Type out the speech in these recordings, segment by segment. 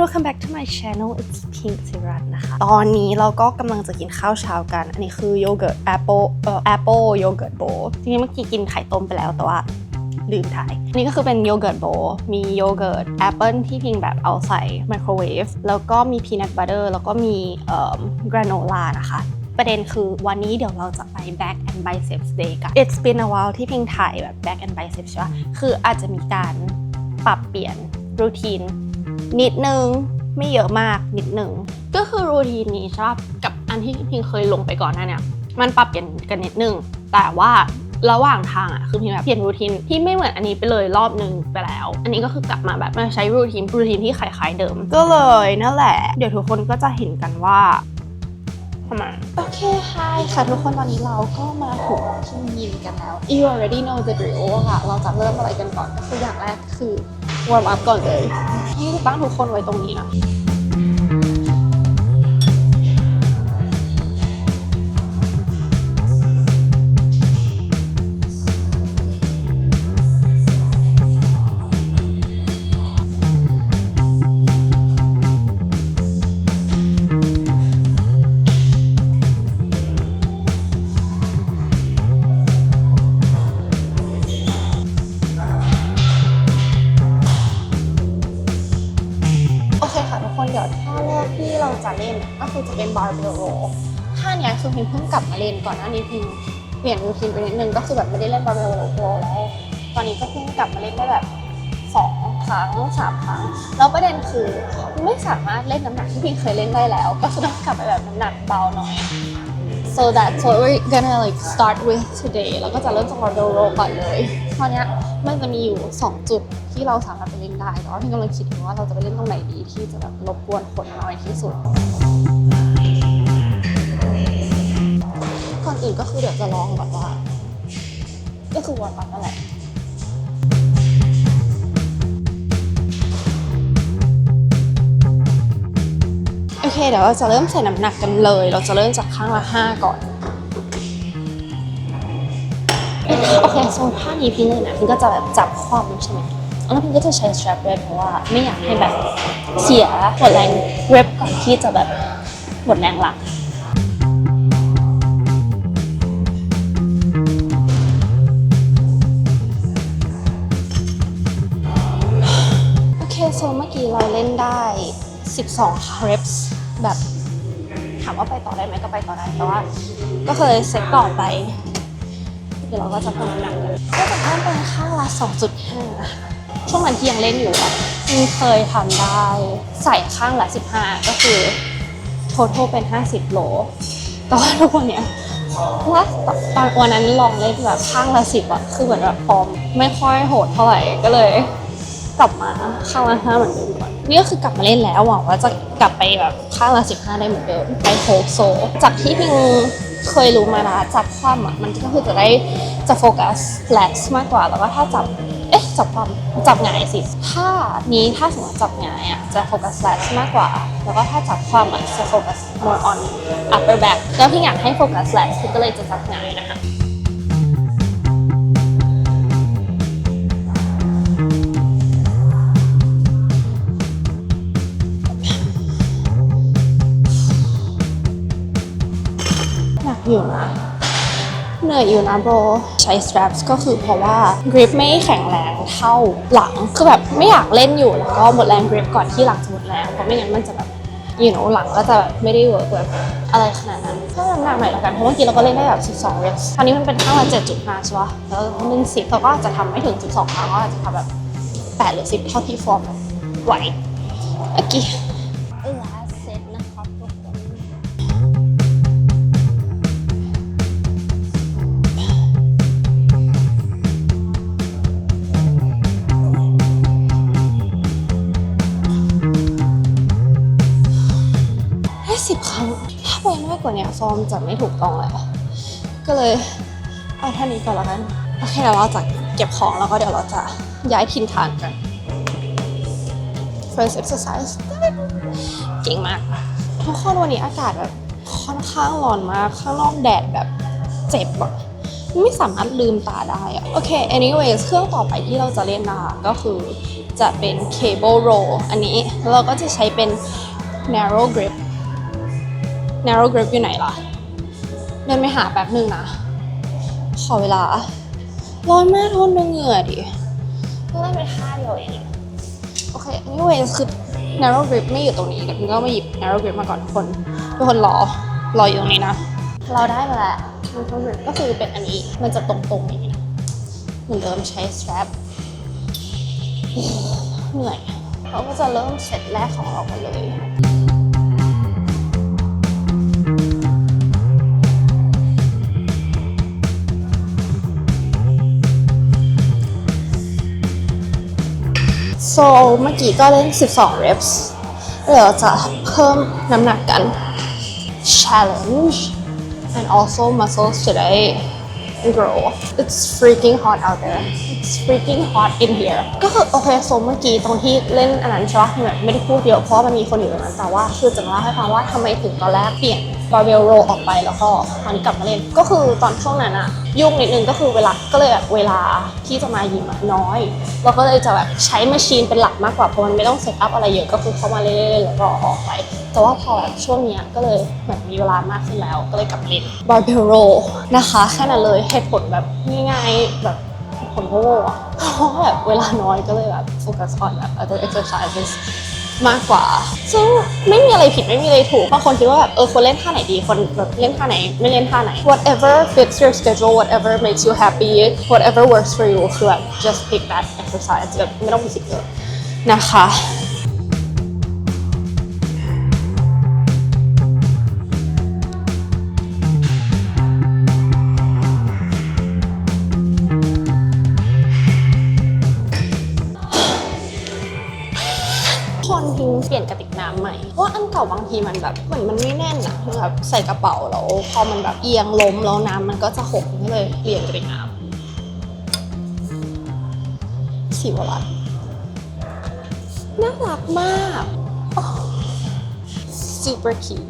Hi ค่ะทุกคน Welcome back to my channel it's Pink Sirat นะคะ ตอนนี้เราก็กำลังจะกินข้าวเช้ากัน อันนี้คือโยเกิร์ต Apple เอ่อ Apple โยเกิร์ตโบจริงๆเมื่อกี้กินไข่ต้มไปแล้วแต่ว่าลืมถ่าย อันนี่ก็คือเป็นโยเกิร์ตโบมีโยเกิร์ตแอปเปิลที่พิงแบบเอาใส่ไมโครเวฟ แล้วก็มีพีนัทบัตเตอร์แล้วก็มีเอ่อกราโนล่านะคะประเด็นคือวันนี้เดี๋ยวเราจะไป back and biceps day กัน It's been a while ที่พิงถ่ายแบบ back and biceps ใช่ปะคืออาจจะมีการปรับเปลี่ยนรูทีน นิดนึงไม่เยอะมากนิดนึงก็คือรูทีนนี้ใช่ปะกับอันที่พิงเคยลงไปก่อนหน้าเนี่ยมันปรับเปลี่ยนกันนิดนึง แต่ว่าระหว่างทางอะคือพิงแบบเปลี่ยนรูทีนที่ไม่เหมือนอันนี้ไปเลยรอบนึงไปแล้ว อันนี้ก็คือกลับมาแบบมาใช้รูทีนรูทีนที่คล้ายๆเดิม ก็เลยนั่นแหละ เดี๋ยวทุกคนก็จะเห็นกันว่า ข้ามโอเคค่ะค่ะทุกคนตอนนี้เราก็มาถึงที่ยิมกันแล้ว you already know the drill ค่ะ เราจะเริ่มอะไรกันก่อนก็คืออย่างแรกคือ warm up ก่อนเลยนี่ตั้งทุกคนไว้ตรงนี้นะ พิมเพิ่งกลับมาเล่นก่อนหน้านี้พิมเปลี่ยนรูทีนไปนิดนึงก็คือแบบไม่ได้เล่น barbell roll แล้วตอนนี้ก็เพิ่งกลับมาเล่นได้แบบสองครั้งสามครั้งแล้วประเด็นคือไม่สามารถเล่นน้ำหนักที่พิมเคยเล่นได้แล้ว ก็คือต้องกลับไปแบบน้ำหนักเบาหน่อย so that's what we're gonna like start with today แล้วก็จะเริ่มจาก barbell roll ก่อนเลยตอนนี้มันจะมีอยู่ 2 จุดที่เราสามารถไปเล่นได้แต่ว่าพี่กำลังคิดอยู่ว่าเราจะไปเล่นตรงไหนดีที่จะแบบรบกวนคนน้อยที่สุด เดี๋ยวจะลองแบบว่า ก็คือวอร์มอัพนั่นแหละโอเคเดี๋ยวเราจะเริ่มใส่น้ำหนักกันเลย เราจะเริ่มจากข้างละ5ก่อนโอเคโซนท่านี้พี่เลยนะพี่ก็จะแบบจับความใช่ไหมแล้วพี่ก็จะใช้ strap ด้วยเพราะว่าไม่อยากให้แบบเสียหมดแรงเว็บก่อนที่จะแบบหมดแรงหลัง เราเล่นได้ 12 craps แบบถามว่าไปต่อได้ไหมก็ไปต่อได้แต่ว่า ก็เคยเซตต่อไป เดี๋ยวเราก็จะเพิ่มน้ำหนักกันก็จะเพิ่มเป็นข้างละ 2.5 ช่วงนั้นที่ยังเล่นอยู่อะยังเคยทำได้ใส่ข้างละ 15 ก็คือ total เป็น 50 โลแต่ว่าทุกวันเนี้ยว่าตอนวันนั้นลองเล่นแบบข้างละ10อะคือเหมือนแบบฟอร์มไม่ค่อยโหดเท่าไหร่ก็เลย กลับมาข้างละห้าเหมือนเดิมก่อนนี่ก็คือกลับมาเล่นแล้วหวังว่าจะกลับไปแบบข้างละสิบห้าได้เหมือนเดิมไปโฮโซ จากที่พิงเคยรู้มานะจับคว่ำอะมันก็คือจะได้จะโฟกัสแลกมากกว่าแล้วก็ถ้าจับเอ๊ะจับความจับหงายสิถ้านี้ถ้าสมมติจับหงายอะจะโฟกัสแลกมากกว่า แล้วก็ถ้าจับความอะจะโฟกัส more on upper back แล้วพี่อยากให้โฟกัสแลกก็เลยจะจับหงายนะคะ ยอยู่นะโบใช้ straps ก็คือเพราะว่า grip ไม่แข็งแรงเท่าหลังคือแบบไม่อยากเล่นอยู่แล้วก็หมดแรง grip ก่อนที่หลังจะหมดแรงเพราะไม่งั้นมันจะแบบ you know หลังก็จะแบบไม่ได้เวิร์กแบบอะไรขนาดนั้นก็น้ำหนักหน่อยล้วกันเพราะเมื่อกี้เราก็เล่นได้แบบ 12 reps คราวนี้มันเป็นข้างละ7.5ใช่ปะแล้วเล่น10เราก็อาจจะทำไม่ถึง 12ครั้งก็อาจจะทำแบบ8หรือ10 เท่าที่ฟอร์มไหวโอเกว่าเนี้ยฟอร์มจะไม่ถูกต้องแล้วก็เลยเอาเท่านี้ก่อนแล้วกันโอเคเดี๋ยวเราจะเก็บของแล้วก็เดี๋ยวเราจะย้ายถิ่นฐานกัน first exercise เก่งมาก ทุกคนวันนี้อากาศแบบค่อนข้างร้อนมาก ข้างนอกแดดแบบเจ็บอะไม่สามารถลืมตาได้อะโอเค anyways เครื่องต่อไปที่เราจะเล่นนะคะก็คือจะเป็น cable roll อันนี้ เราก็จะใช้เป็น narrow grip narrow grip อยู่ไหนล่ะ เดินไปหาแป๊บหนึ่งนะ ขอเวลา ร้อนมากทนดูเหงื่อดิก็เล่นไปท่าเดียวเอง โอเค anyways คือ narrow grip ไม่อยู่ตรงนี้เดี๋ยวคุณก็มาหยิบ narrow grip มาก่อนทุกคน ทุกคนรอ รออยู่ตรงนี้นะ เราได้มาแล้ว narrow grip ก็คือเป็นอันนี้ มันจะตรงๆอย่างนี้นะเหมือนเดิมใช้ strap เหนื่อยเราก็จะเริ่มเซตแรกของเรากันเลย so เมื่อกี้ก็เล่น 12 reps เดี๋ยวจะเพิ่มน้ำหนักกัน challenge and also muscles today grow it's freaking hot out there it's freaking hot in here ก็คือโอเคโซเมื่อกี้ตรงที่เล่นอันนั้นใช่ปะแบบไม่ได้พูดเยอะเพราะมันมีคนอยู่ตรงนั้นแต่ว่าคือจะมาเล่าให้ฟังว่าทำไมถึงตอนแรกเปลี่ยน barbell row ออกไปแล้วก็ตอนนี้กลับมาเล่น ก็คือตอนช่วงนั้นอะยุ่งนิดนึงก็คือเวลาก็เลยแบบเวลาที่จะมายิมน้อย เราก็เลยจะแบบใช้แมชชีนเป็นหลักมากกว่าเพราะมันไม่ต้องเซตอัพอะไรเยอะก็คือเข้ามาเล่นๆแล้วก็ออกไปแต่ว่าพอแบบช่วงเนี้ยก็เลยเหมือนมีเวลามากขึ้นแล้วก็เลยกลับมาเล่น barbell row นะคะแค่นั้นเลยเหตุผลแบบง่ายๆแบบผลโง่เพราะแบบเวลาน้อยก็เลยแบบโฟกัส on แบบ other exercises มากกว่า ซึ่งไม่มีอะไรผิดไม่มีอะไรถูกบางคนคิดว่าแบบเออคนเล่นท่าไหนดีคนแบบเล่นท่าไหนไม่เล่นท่าไหน whatever fits your schedule whatever makes you happy whatever works for you คือแบบ just pick that exercise แบบไม่ต้องมีคิดเยอะนะคะาบางทีมันแบบเหมือนมันไม่แน่นอะคือแบบใส่กระเป๋าแล้วพอมันแบบเอียงล้มแล้วน้ำมันก็จะหกก็เลยเปลี่ยนกระติกน้ำสีวรัตน์น่ารักมาก super cute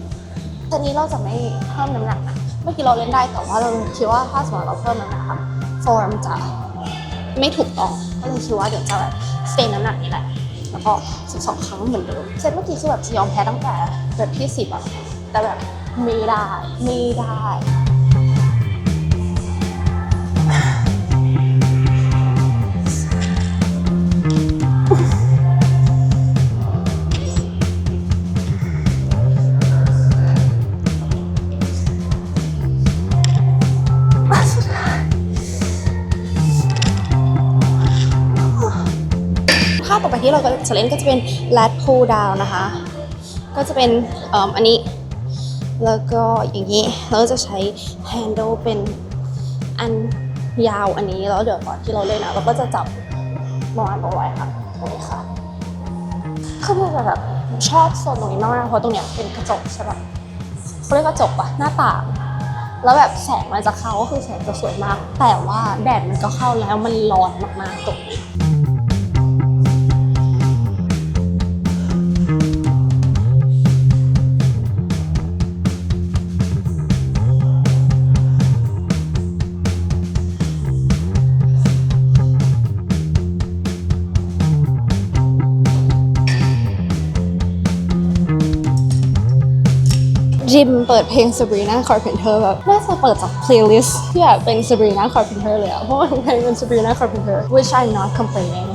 ตอนนี้เราจะไม่เพิ่มน้ำหนักนะ เมื่อกี้เราเล่นได้แต่ว่าเราคิดว่าถ้าสมมติเราเพิ่มน้ำหนักฟอร์มจะไม่ถูกต้องก็เลยคิดว่าเดี๋ยวจะแบบสเตนน้ำหนักนี่แหละ แล้วก็ 12 ครั้งเหมือนเดิมเซตเมื่อกี้คือแบบจะยอมแพ้ตั้งแต่แบบที่ 10อะแต่แบบไม่ได้ไม่ได้ ต่อไปที่เราก็จะเล่นก็จะเป็น lat pull down นะคะ ก็จะเป็นอ,อันนี้ แล้วก็อย่างนี้เราก็จะใช้ handle เป็นอันยาวอันนี้แล้วเดี๋ยวตอนที่เราเล่นนะเราก็จะจับมาณตรงไว้ค่ะตรงนี้ค่ะคือมันจะแบบชอบโซนตรงนี้มากเพราะตรงเนี้ยเป็นกระจกใช่ปะเขาเรียกกระจกปะหน้าต่างแล้วแบบแสงมันจะเข้าก็คือแสงจะสวยมาก แต่ว่าแดดมันก็เข้าแล้วมันร้อนมากๆตรงนี้ จิมเปิดเพลง Sabrina Carpenter แบบน่าจะเปิดจาก playlist ที่แบบเป็น Sabrina Carpenter เลยอะเพราะว่าเพลงเป็น Sabrina Carpenter which I'm not complaining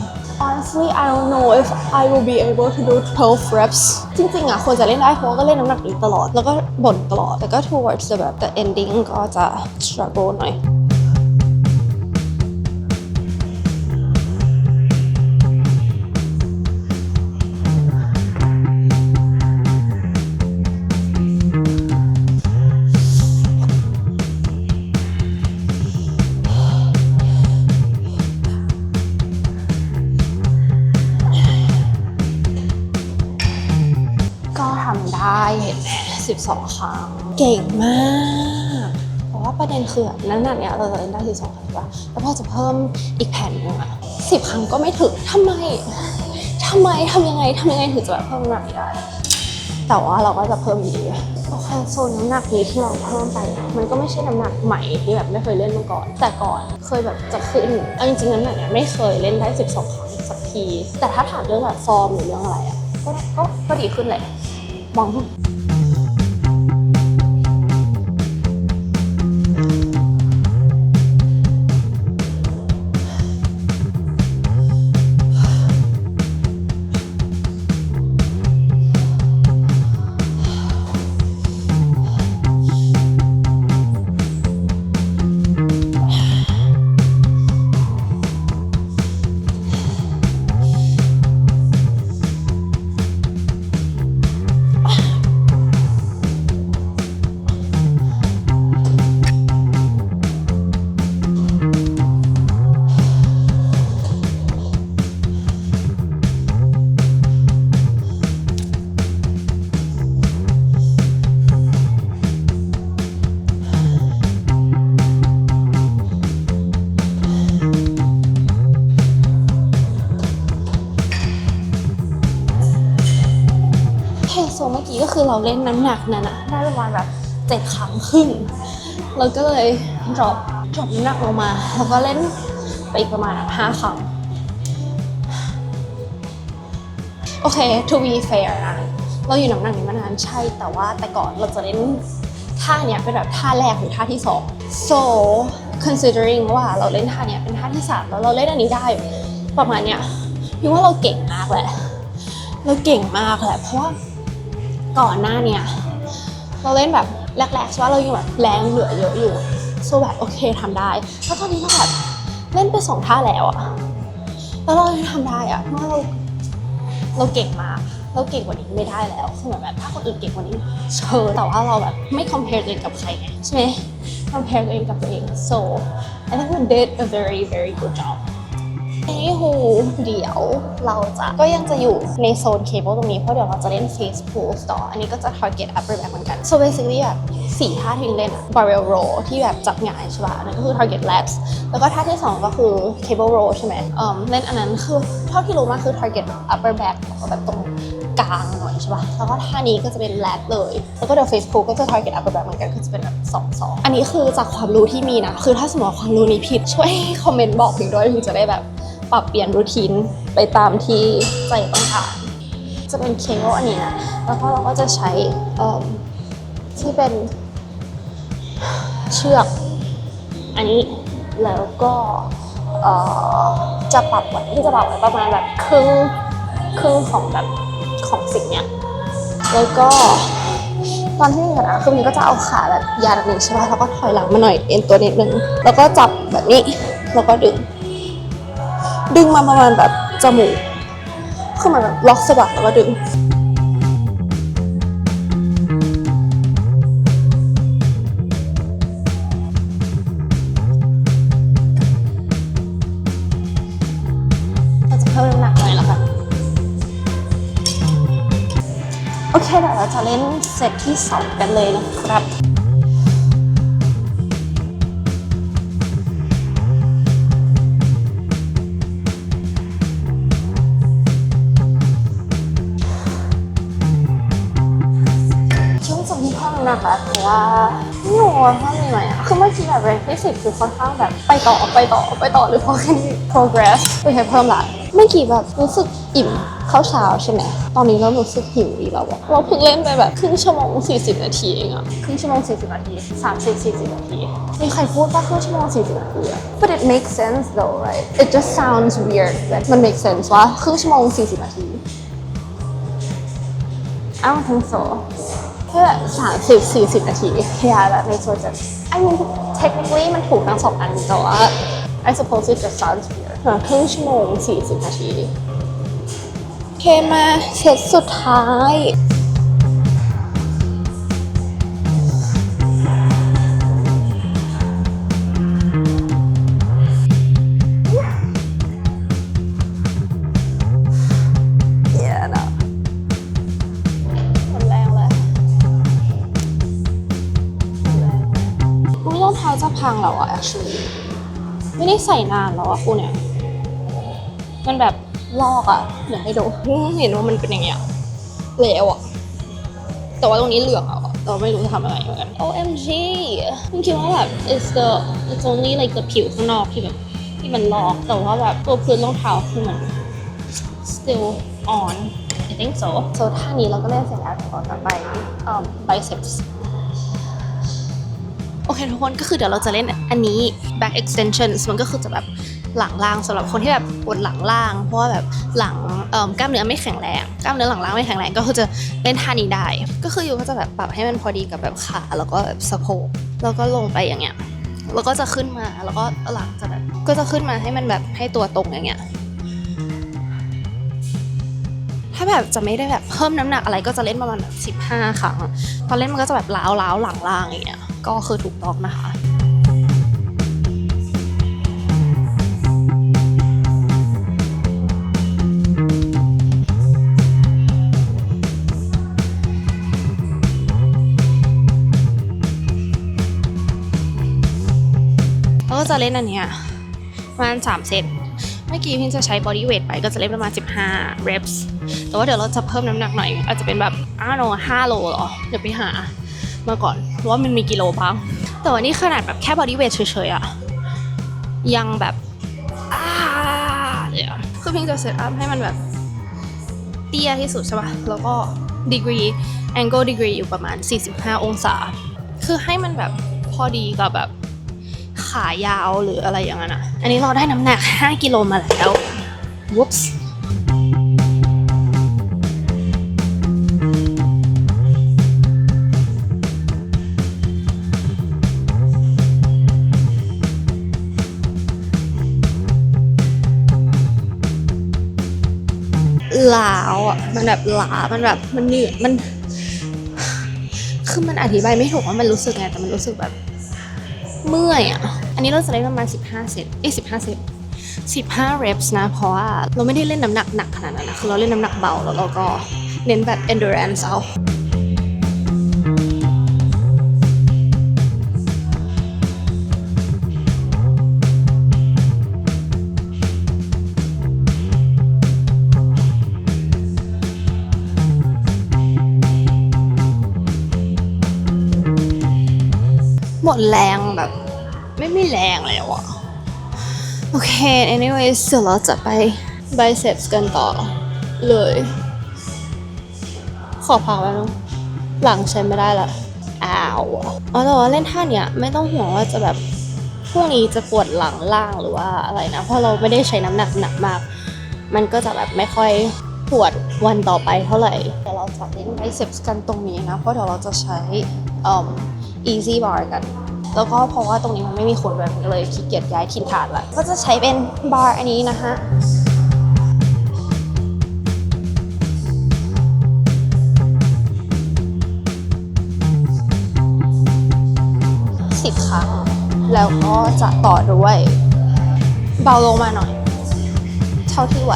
honestly I don't know if I will be able to do 12 reps จริงๆอะควรจะเล่นได้เพราะก็เล่นน้ำหนักนี้ตลอด แล้วก็บ่นตลอด แต่ก็ towards แบบ the ending ก็จะ struggle หน่อย 12 ครั้ง เก่งมากเพราะว่าประเด็นคือแบบน้นักเนี้ยเราจะเล่นได้12 ครั้งใช่ปะแล้วพอจะเพิ่มอีกแผ่นหนึงอะ10 ครั้งก็ไม่ถึงทำไมทำไมทำยังไงทำยังไงถึงจะแบบเพิ่มน้ำหนักได้ แต่ว่าเราก็จะเพิ่มอยู่ดีโอเคโซนน้ำหนักนี้ที่เราเพิ่มไป มันก็ไม่ใช่น้ำหนักใหม่ที่แบบไม่เคยเล่นมาก่อน แต่ก่อนเคยแบบจะขึ้นเอาจริงๆน้ำหนักเนี่ยไม่เคยเล่นได้ 12 ครั้งสักที แต่ถ้าถามเรื่องแบบฟอร์มหรือเรื่องอะไรอะก็ก็ก็ดีขึ้นแหละมอง คือเราเล่นน้ำหนักนั้นอะได้ประมาณแบบเจ็ดครั้งครึ่งเราก็เลย drop drop น้ำหนักลงมาแล้วก็เล่นไปอีกประมาณห้าครั้งโอเค to be fair นะเราอยู่น้ำหนักนี้มานานใช่ แต่ว่าแต่ก่อนเราจะเล่นท่าเนี้ยเป็นแบบท่าแรกหรือท่าที่สอง so considering ว่าเราเล่นท่าเนี้ยเป็นท่าที่สามแล้วเราเล่นอันนี้ได้ประมาณเนี้ยพี่ว่าเราเก่งมากแหละ เราเก่งมากแหละ เพราะว่า ก่อนหน้าเนี้ยเราเล่นแบบแรกๆใช่ว่าเรายังแบบแรงเหลือเยอะอยู่โซแบบโอเคทำได้แล้วตอนนี้เราแบบเล่นไปสองท่าแล้วอะแล้วเรายังทำได้อะเพราะว่เราเราเก่งมากเราเก่งกว่านี้ไม่ได้แล้วคือเหมือนแบบถ้าคนอื่นเก่งกว่านี้เชิญแต่ว่าเราแบบไม่ compare ตัวเองกับใครไงใช่ไหม compare ตัวเองกับตัวเอง so I think we did a very very good job นี่ฮูเดี๋ยวเราจะก็ยังจะอยู่ในโซนเคเบิลตรงนี้ เพราะเดี๋ยวเราจะเล่น face pull ต่ออันนี้ก็จะ target upper back เหมือนกัน so basically แบบสี่ท่าที่เล่นอะ barbell row ที่แบบจับหงายใช่ป่ะอันนั้นก็คือ target lats แล้วก็ท่าที่สองก็คือ cable row ใช่ไหมเอิ่มเล่นอันนั้นคือเท่าที่รู้มาคือ target upper back แบบตรงกลางหน่อยใช่ป่ะ แล้วก็ท่านี้ก็จะเป็น lat เลย แล้วก็เดี๋ยว face pull ก็จะ target upper back เหมือนกันคือจะเป็นแบบสองสองอันนี้คือจากความรู้ที่มีนะ คือถ้าสมมติความรู้นี้ผิดช่วยคอมเมนต์บอกพิงด้วยพิงจะได้แบบ ปรับเปลี่ยนรูทีนไปตามที่ใจต้องการจะเป็นเคเบิลอันนี้นะ แล้วก็เราก็จะใช้ที่เป็นเชือก อันนี้แล้วก็จะปรับไว้ที่จะปรับไว้ประมาณแบบครึ่งครึ่งของแบบของสิ่งเนี้ย แล้วก็ตอนที่มีกันอะคือมันก็จะเอาขาแบบยันแบบนี้ใช่ป่ะแล้วก็ถอยหลังมาหน่อยเอ็นตัวนิดนึง แล้วก็จับแบบนี้ แล้วก็ดึง ดึงมาประมาณแบบจมูกคือมันแบบล็อกสะบักแล้วก็ดึงเราจะเพิ่มน้ำหนักหน่อยแล้วกันโอเคเดี๋ยวเราจะเล่นเซตที่สองกันเลยนะครับ ว่าไม่รู้ว่าห้องมีไหมอะคือเมื่อกี้แบบเรนที่สิบคือค่อนข้างแบบไปต่อไปต่อไปต่อหรือพอแค่นี้ progress ไปแค่เพิ่มละเมื่อกี้แบบรู้สึกอิ่มข้าวเช้าใช่ไหมตอนนี้เรารู้สึกหิวอีกแล้วอะเราเพิ่งเล่นไปแบบครึ่งชั่วโมง40 นาทีเองอะครึ่งชั่วโมง40 นาที30 40 นาทีมีใครพูดว่าครึ่งชั่วโมง40 นาทีอะ but it makes sense though right it just sounds weird but มัน make sense ว่าครึ่งชั่วโมง40 นาที I don't think so แค่สามสิบสี่สิบนาที yeah that makes more sense I mean technically มันถูกทั้งสองอันแต่ว่า I suppose it just sounds weird อะครึ่งชั่วโมงสี่สิบนาที โอเคมาเซตสุดท้าย พังแล้วอะ actually ไม่ได้ใส่นานแล้วอะคู่เนี่ย มันแบบลอกอะอยากให้ดูเห็นว่ามันเป็นอย่างเงี้ยแล้วอะแต่ว่าตรงนี้เหลืองแล้วอะเราไม่รู้จะทำอะไรเหมือนกัน OMG มันคิดว่าแบบ it's the it's only like the ผิวข้างนอกที่แบบที่มันลอกแต่ว่าแบบตัวพื้นรองเท้าคือมัน still on I think so so ท่านี้เราก็เล่นเสร็จแล้วเดี๋ยวเราจะไปเอ่อ biceps โอเคทุกคนก็คือเดี๋ยวเราจะเล่นอันนี้ back extensions มันก็คือจะแบบหลังล่างสำหรับคนที่แบบปวดหลังล่าง เพราะว่าแบบหลังกล้ามเนื้อไม่แข็งแรงกล้ามเนื้อหลังล่างไม่แข็งแรงก็คือจะเล่นท่านี้ได้ ก็คืออยู่ก็จะแบบปรับให้มันพอดีกับแบบขาแล้วก็แบบสะโพกแล้วก็ลงไปอย่างเงี้ยแล้วก็จะขึ้นมาแล้วก็หลังจะแบบก็จะขึ้นมาให้มันแบบให้ตัวตรงอย่างเงี้ยถ้าแบบจะไม่ได้แบบเพิ่มน้ำหนักอะไรก็จะเล่นประมาณแบบสิบห้าครั้งตอนเล่นมันก็จะแบบล้าวล้าวๆหลังล่างอย่างเงี้ย ก็คือถูกต้องนะคะแล้วก็จะเล่นอันเนี้ยประมาณ 3 เซต เมื่อกี้พิงจะใช้ body weight ไปก็จะเล่นประมาณ 15 reps แต่ว่าเดี๋ยวเราจะเพิ่มน้ำหนักหน่อย อาจจะเป็นแบบอ้าโน5โลหรอ เดี๋ยวไปหามาก่อน ว่ามันมีกิโลบ้าง แต่ว่านี่ขนาดแบบแค่ body weight เฉยๆอะยังแบบอ้าเลยอะคือพิงจะเซตอัพให้มันแบบเตี้ยที่สุดใช่ป่ะ แล้วก็ degree angle degree อยู่ประมาณ 45 องศา คือให้มันแบบพอดีกับแบบขายาวหรืออะไรอย่างนั้นอะ อันนี้เราได้น้ำหนัก 5 กิโลมาแล้ว whoops ล้ มันแบบล้ามันแบบมันเหนื่อยมัน คือมันอธิบายไม่ถูกว่ามันรู้สึกไงแต่มันรู้สึกแบบ เมื่อยอะ อันนี้เราจะเล่นประมาณ 15 เซตเอ้ย15 เซต15 reps นะ เพราะว่าเราไม่ได้เล่นน้ำหนักหนักขนาดนั้นนะคือเราเล่นน้ำหนักเบาแล้วเราก็เน้นแบบ endurance เอา หมดแรงแบบ ไม่มีแรงแล้วอะโอเค anyways เดี๋ยวเราจะไป biceps กันต่อเลย ขอพักแล้วนึงหลังใช้ไม่ได้ละอ้าวอ๋อแต่ว่าเล่นท่าเนี้ยไม่ต้องห่วงว่าจะแบบพรุ่งนี้จะปวดหลังล่างหรือว่าอะไรนะ เพราะเราไม่ได้ใช้น้ำหนักหนักมาก มันก็จะแบบไม่ค่อยปวดวันต่อไปเท่าไหร่เดี๋ยวเราจะเล่น biceps กันตรงนี้นะ เพราะเดี๋ยวเราจะใช้ เอ่อ easy bar กัน แล้วก็เพราะว่าตรงนี้มันไม่มีคนแบบเลยขี้เกียจย้ายถิ่นฐานละก็จะใช้เป็นบาร์อันนี้นะคะสิบครั้ง แล้วก็จะต่อด้วย เบาลงมาหน่อย เท่าที่ไหว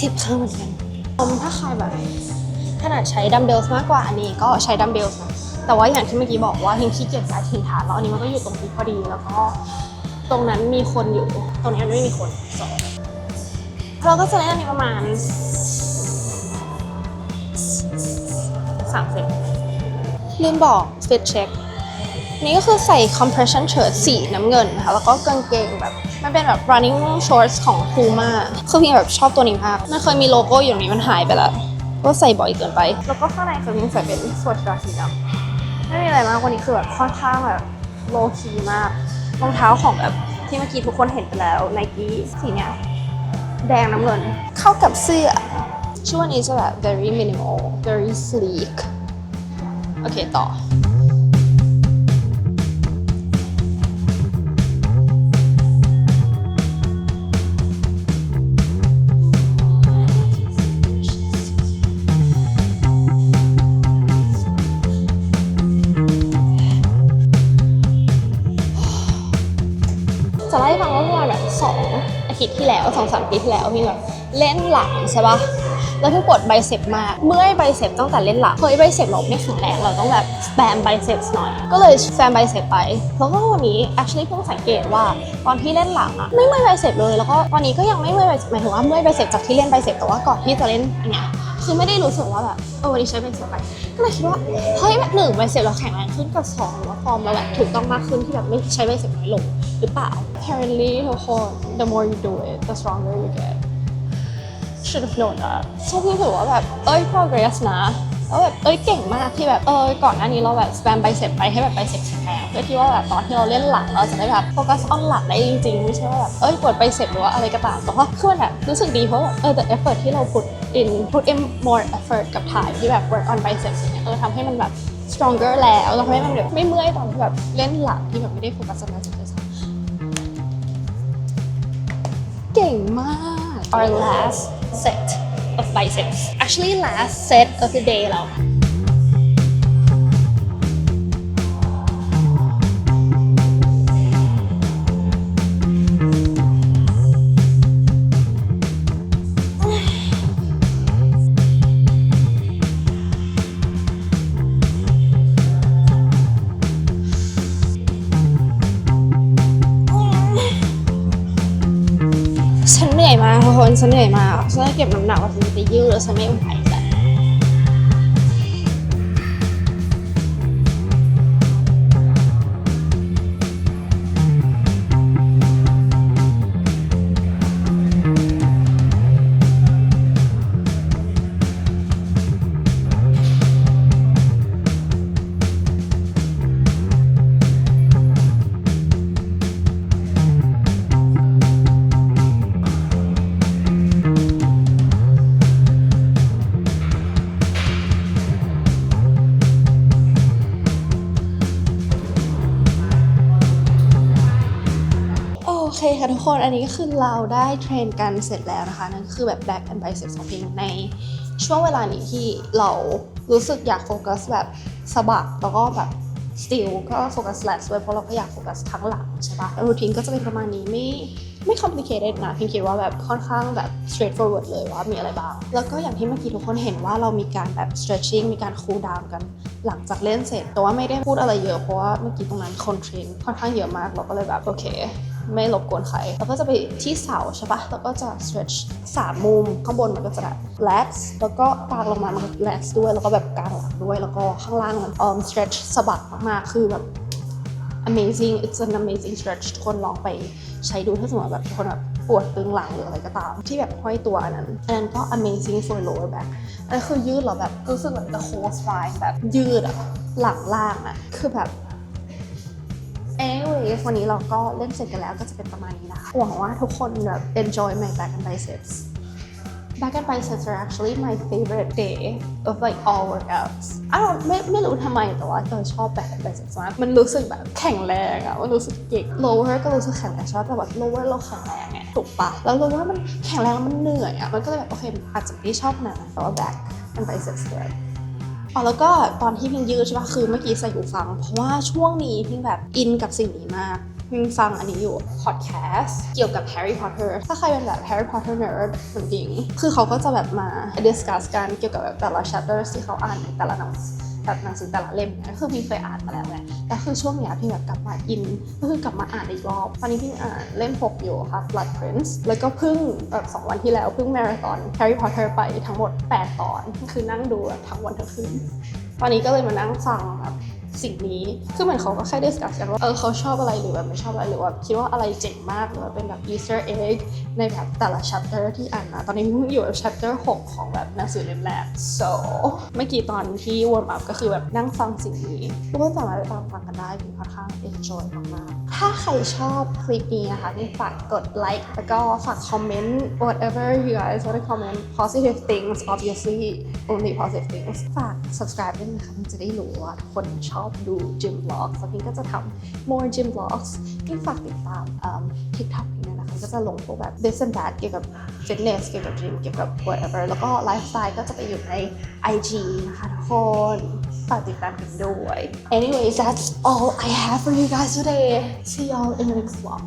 สิบครั้งเหมือนกันผมถ้าใครแบบถนัดใช้ดัมเบลส์มากกว่าอันนี้ก็ใช้ดัมเบลส์นะแต่ว่าอย่างที่เมื่อกี้บอกว่าเฮงขี้เกียจย้ายถิ่นฐานแล้วอันนี้มันก็อยู่ตรงนี้พอดีแล้วก็ตรงนั้นมีคนอยู่ ตรงนี้มันไม่มีคนสองเราก็จะเล่นอันนี้ประมาณสามสิบลืมบอกฟิตเช็คนี่ก็คือใส่ compression shirt สีน้ำเงินนะคะแล้วก็กางเกงแบบ มันเป็นแบบ running shorts ของ Puma คือพี่แบบชอบตัวนี้มาก มันเคยมีโลโก้อยู่ตรงนี้มันหายไปแล้วก็ใส่บ่อยเกินไป แล้วก็ข้างในคือพี่ใส่เป็นสวอตดาสีดำไม่มีอะไรมากวันนี้คือแบบค่อนข้างแบบ low key มาก รองเท้าของแบบที่เมื่อกี้ทุกคนเห็นไปแล้ว Nike สีเนี้ยแดงน้ำเงิน เข้ากับเสื้อชื่วนี้จะแบบ very minimal very sleek โอเคต่อ ทิตย์ที่แล้วสองสามอาทิตย์ที่แล้วพี่แบบเล่นหลังใช่ปะแล้วพี่ปวดไบเซปมาก เมื่อยไบเซปตั้งแต่เล่นหลังเฮ้ยไบเซปเราไม่แข็งแรงเราต้องแบบสแปมไบเซปหน่อย ก็เลยสแปมไบเซปไป แล้วก็วันนี้ actually เพิ่งสังเกตว่าตอนที่เล่นหลังอะไม่เมื่อยไบเซปเลย แล้วก็วันนี้ก็ยังไม่เมื่อยไบเซปหมายถึงว่าเมื่อยไบเซปจากที่เล่นไบเซปแต่ว่าก่อนที่จะเล่นอันเนี้ยคือไม่ได้รู้สึกว่าแบบเออวันนี้ใช้ไบเซปไป ก็เลยคิดว่าเฮ้ยแบบหนึ่งไบเซปเราแข็งแรงขึ้นกับสองหรือว่าฟอร์มเราแบบถูกต้องมากขึ้นที่แบบไม่ใช้ไบเซปน้อยลง หรือเปล่า apparently ทุกคน the more you do it the stronger you get should have known that ชอบรู้สึกว่าแบบเอ้ย progress นะแล้วแบบเอ้ยเก่งมากที่แบบเออก่อนหน้านี้เราแบบ spam ไบเซปไปให้แบบไบเซปแข็งแรงเพื่อที่ว่าแบบตอนที่เราเล่นหลังเราจะได้แบบโฟกัส on หลังได้จริงๆไม่ใช่ว่าแบบเอ้ยปวดไบเซปหรือว่าอะไรก็ตามแต่ว่าคือมันแบบรู้สึกดีเพราะแบบเออ the effort ที่เรา put in put in more effort กับถ่ายที่แบบ work on biceps อย่างเงี้ยเออทำให้มันแบบ stronger แล้วแล้วทำให้มันแบบไม่เมื่อยตอนที่แบบเล่นหลังที่แบบไม่ได้โฟกัส on biceps เล ก่งมาก our last set of biceps actually last set of the day แล้ว ฉันเหนื่อยมากฉันจะเก็บน้ำหนักว่าฉันจะยืดแล้วฉันไม่ไหว เคค่ะทุกคน อันนี้ก็คือเราได้เทรนกันเสร็จแล้วนะคะ นั่นคือแบบ back and biceps ของพิงในช่วงเวลานี้ที่เรารู้สึกอยากโฟกัสแบบสะบักแล้วก็แบบ still ก็โฟกัส lats ด้วยเพราะเราก็อยากโฟกัสทั้งหลังใช่ปะรูทีนก็จะเป็นประมาณนี้ไม่ไม่ complicated นะพิงคิดว่าแบบค่อนข้างแบบ straightforward เลยว่ามีอะไรบ้าง แล้วก็อย่างที่เมื่อกี้ทุกคนเห็นว่าเรามีการแบบ stretching มีการ cool down กันหลังจากเล่นเสร็จ แต่ว่าไม่ได้พูดอะไรเยอะเพราะว่าเมื่อกี้ตรงนั้นคนเทรนค่อนข้างเยอะมากเราก็เลยแบบโอเค ไม่รบกวนใคร แล้วก็จะไปที่เสาใช่ปะแล้วก็จะ stretch สามมุมข้างบนมันก็จะแบบ lats แล้วก็กางลงมามันก็ lats ด้วย แล้วก็แบบกางหลังด้วย แล้วก็ข้างล่างมัน um stretch สะบัดมากๆคือแบบ amazing it's an amazing stretch ทุกคนลองไปใช้ดูถ้าสมมติแบบทุกคนแบบปวดตึงหลังหรืออะไรก็ตาม ที่แบบห้อยตัวอันนั้นอันนั้นก็ amazing for lower back อันนั้นคือยืดเรอแบบรู้สึกเหมือน the whole spine แบบยืดอะหลังล่างอะคือแบบ anyways วันนี้เราก็เล่นเสร็จกันแล้วก็จะเป็นประมาณนี้นะคะหวังว่าทุกคนแบบ enjoy my back and biceps back and biceps are actually my favorite day of like all workouts I don't ไม่ไม่รู้ทำไมแต่ว่าเออชอบ back and biceps มากมันรู้สึกแบบแข็งแรงอะมันรู้สึกเก่ง lower ก็รู้สึกแข็งแรงช่ไหมแต่แบบ lower เราแข็งแรงไงถูกปะแล้ว lower มันแข็งแรงแล้วมันเหนื่อยอะมันก็เลยแบบโอเคอาจจะไม่ชอบนาดนั้นแต่ว่า back and biceps ด้วย อ๋อแล้วก็ตอนที่พิงยืดใช่ปะคือเมื่อกี้ใส่หูฟัง เพราะว่าช่วงนี้พิงแบบอินกับสิ่งนี้มากพิงฟังอันนี้อยู่พอดแคสต์เกี่ยวกับ Harry Potter ถ้าใครเป็นแบบ Harry Potter nerd จริงๆคือเขาก็จะแบบมา discuss กันเกี่ยวกับแบบแต่ละ chapter ที่เขาอ่านในแต่ละหนังสือ แบบหนังสือแต่ละเล่มเนี่ยคือพี่เคยอ่านมาแล้วแหละแต่คือช่วงเนี้ยพี่แบบกลับมาอินก็คือกลับมาอ่านอีกรอบตอนนี้พี่อ่านเล่ม 6 อยู่ค่ะ Blood Prince แล้วก็เพิ่งแบบสองวันที่แล้วเพิ่งมาราธอน Harry Potter ไปทั้งหมด 8 ตอน คือนั่งดูทั้งวันทั้งคืนตอนนี้ก็เลยมานั่งฟังแบบ สิ่งนี้ คือเหมือนเขาก็แค่ดิสคัสกันว่า เออเขาชอบอะไรหรือแบบไม่ชอบอะไรหรือว่าคิดว่าอะไรเจ๋งมากหรือว่าเป็นแบบ Easter egg ในแบบแต่ละ chapter ที่อ่านมาตอนนี้เพิ่งอยู่แบบ chapter 6 ของแบบหนังสือเล่มแรก so เมื่อกี้ตอนที่ warm up ก็คือแบบนั่งฟังสิ่งนี้ทุกคนสามารถไปตามฟังกันได้มีค่อนข้าง enjoy มากๆถ้าใครชอบคลิปนี้นะคะนี่ฝากกดไลค์แล้วก็ฝากคอมเมนต์ whatever you guys want to comment positive things obviously only positive things ฝาก subscribe ด้วยนะคะมันจะได้รู้ว่าทุกคนชอบดู gym vlogs พิงก็จะทำ more gym vlogs พิงฝากติดตาม TikTok พิงด้วยนะคะก็จะลงพวกแบบ this and that เกี่ยวกับ fitness เกี่ยวกับ gym เกี่ยวกับ whatever แล้วก็ lifestyle ก็จะไปอยู่ใน IG นะคะทุกคนฝากติดตามกันด้วย anyways that's all I have for you guys today see y'all in the next vlog